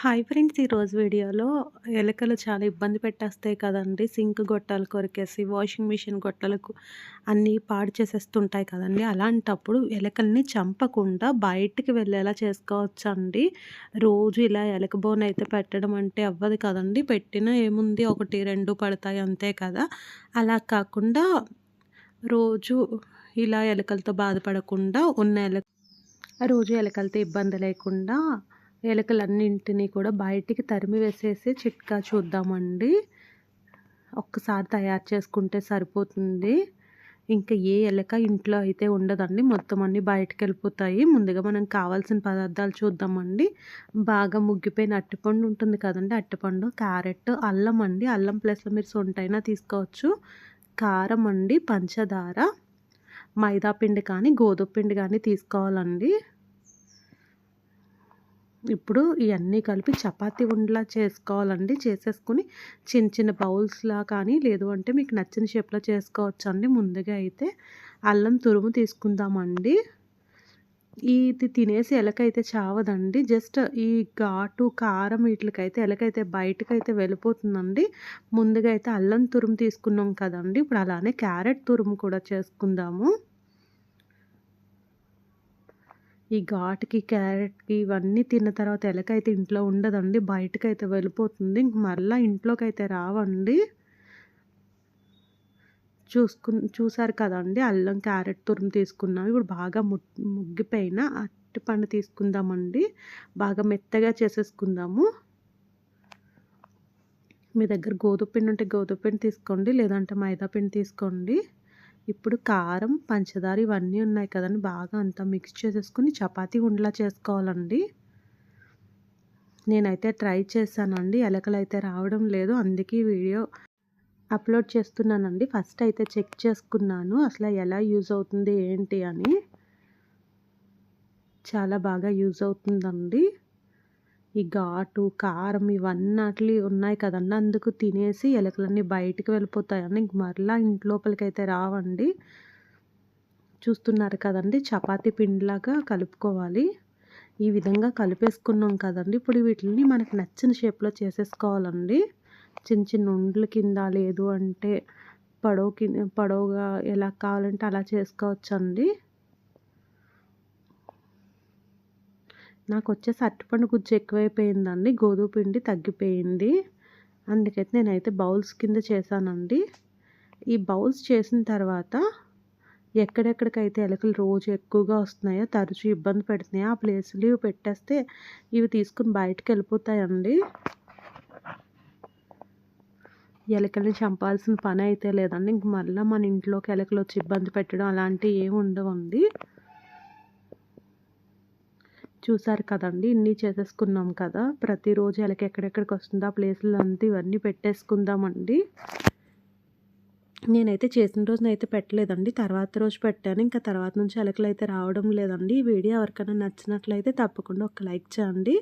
Hi friends ఈరోజు వీడియోలో ఎలుకలు చాలా ఇబ్బంది పెట్టేస్తాయి కదండి. సింక్ గొట్టాలు కొరికేసి వాషింగ్ మిషన్ గొట్టలకు అన్నీ పాడు చేసేస్తుంటాయి కదండి. అలాంటప్పుడు ఎలకల్ని చంపకుండా బయటికి వెళ్ళేలా చేసుకోవచ్చండి. రోజు ఇలా ఎలక బోన్ అయితే పెట్టడం అంటే అవ్వదు కదండి. పెట్టినా ఏముంది? ఒకటి రెండు పడతాయి అంతే కదా. అలా కాకుండా రోజు ఇలా ఎలుకలతో బాధపడకుండా ఉన్న ఎలక రోజు ఎలుకలతో ఇబ్బంది లేకుండా ఎలుకలన్నింటినీ కూడా బయటికి తరిమి వేసేసి చిట్కా చూద్దామండి. ఒక్కసారి తయారు చేసుకుంటే సరిపోతుంది. ఇంకా ఏ ఎలక ఇంట్లో అయితే ఉండదండి. మొత్తం అన్నీ బయటకు వెళ్ళిపోతాయి ముందుగా మనం కావాల్సిన పదార్థాలు చూద్దామండి. బాగా ముగ్గిపోయిన అట్టిపండు ఉంటుంది కదండి. అట్టిపండు క్యారెట్ అల్లం అండి. అల్లం ప్లస్లో మీరు సొంటైనా తీసుకోవచ్చు. కారం అండి పంచదార మైదా పిండి కానీ గోధుమ పిండి కానీ తీసుకోవాలండి. ఇప్పుడు ఇవన్నీ కలిపి చపాతీ ఉండలా చేసుకోవాలండి. చేసేసుకుని చిన్న చిన్న బౌల్స్లా కానీ లేదు అంటే మీకు నచ్చిన షేప్లో చేసుకోవచ్చు అండి ముందుగా అయితే అల్లం తురుము తీసుకుందామండి. ఇది తినేసి ఎలకైతే చావదండి. జస్ట్ ఈ ఘాటు కారం వీటికైతే ఎలకైతే బయటకైతే వెళ్ళిపోతుందండి. ముందుగా అయితే అల్లం తురుము తీసుకున్నాం కదండి. ఇప్పుడు అలానే క్యారెట్ తురుము కూడా చేసుకుందాము. ఈ ఘాటుకి క్యారెట్కి ఇవన్నీ తిన్న తర్వాత ఎలకైతే ఇంట్లో ఉండదండి. బయటకైతే వెళ్ళిపోతుంది. ఇంక మళ్ళీ ఇంట్లోకి అయితే రావండి. చూసుకు చూసారు కదండి అల్లం క్యారెట్ తురుము తీసుకున్నాం. ఇప్పుడు బాగా ముగ్గిపోయిన అరటిపండు తీసుకుందామండి. బాగా మెత్తగా చేసేసుకుందాము. మీ దగ్గర గోధుమ పిండి ఉంటే గోధుమ పిండి తీసుకోండి లేదంటే మైదా పిండి తీసుకోండి. ఇప్పుడు కారం పంచదార ఇవన్నీ ఉన్నాయి కదండి. బాగా అంతా మిక్స్ చేసేసుకుని చపాతీ ఉండలా చేసుకోవాలండి. నేనైతే ట్రై చేశానండి. ఎలకలు అయితే రావడం లేదు. అందుకే వీడియో అప్లోడ్ చేస్తున్నానండి. ఫస్ట్ అయితే చెక్ చేసుకున్నాను. అసలు ఎలా యూజ్ అవుతుంది ఏంటి అని. చాలా బాగా యూజ్ అవుతుందండి. ఈ ఘాటు కారం ఇవన్నీ ఉన్నాయి కదండి. అందుకు తినేసి ఎలుకలన్నీ బయటికి వెళ్ళిపోతాయని మరలా ఇంట్లోపలికి అయితే రావండి. చూస్తున్నారు కదండి చపాతీ పిండిలాగా కలుపుకోవాలి. ఈ విధంగా కలిపేసుకున్నాం కదండి. ఇప్పుడు వీటిని మనకు నచ్చిన షేప్లో చేసేసుకోవాలండి. చిన్న చిన్న ఉండ్ల కింద లేదు అంటే పడవ కింద పడవగా ఎలా కావాలంటే అలా చేసుకోవచ్చండి. నాకు వచ్చేసి అరటిపండు గుజ్జు ఎక్కువైపోయిందండి. గోధుమ పిండి తగ్గిపోయింది. అందుకైతే నేనైతే బౌల్స్ కింద చేశానండి. ఈ బౌల్స్ చేసిన తర్వాత ఎక్కడెక్కడికైతే ఎలకలు రోజు ఎక్కువగా వస్తున్నాయో తరచూ ఇబ్బంది పెడుతున్నాయో ఆ ప్లేస్లు ఇవి పెట్టేస్తే ఇవి తీసుకుని బయటకు వెళ్ళిపోతాయండి ఎలకల్ని చంపాల్సిన పని అయితే లేదండి. ఇంక మళ్ళీ మన ఇంట్లోకి ఎలకలు వచ్చి ఇబ్బంది పెట్టడం అలాంటివి ఏమి ఉండవండి. చూసారు కదండి ఇన్ని చేసేసుకున్నాం కదా. ప్రతిరోజు ఎలకి ఎక్కడెక్కడికి వస్తుందో ఆ ప్లేసులు అంతా ఇవన్నీ పెట్టేసుకుందామండి. నేనైతే చేసిన రోజున అయితే పెట్టలేదండి తర్వాత రోజు పెట్టాను. ఇంకా తర్వాత నుంచి అలకలు అయితే రావడం లేదండి. ఈ వీడియో ఎవరికైనా నచ్చినట్లయితే తప్పకుండా ఒక లైక్ చేయండి.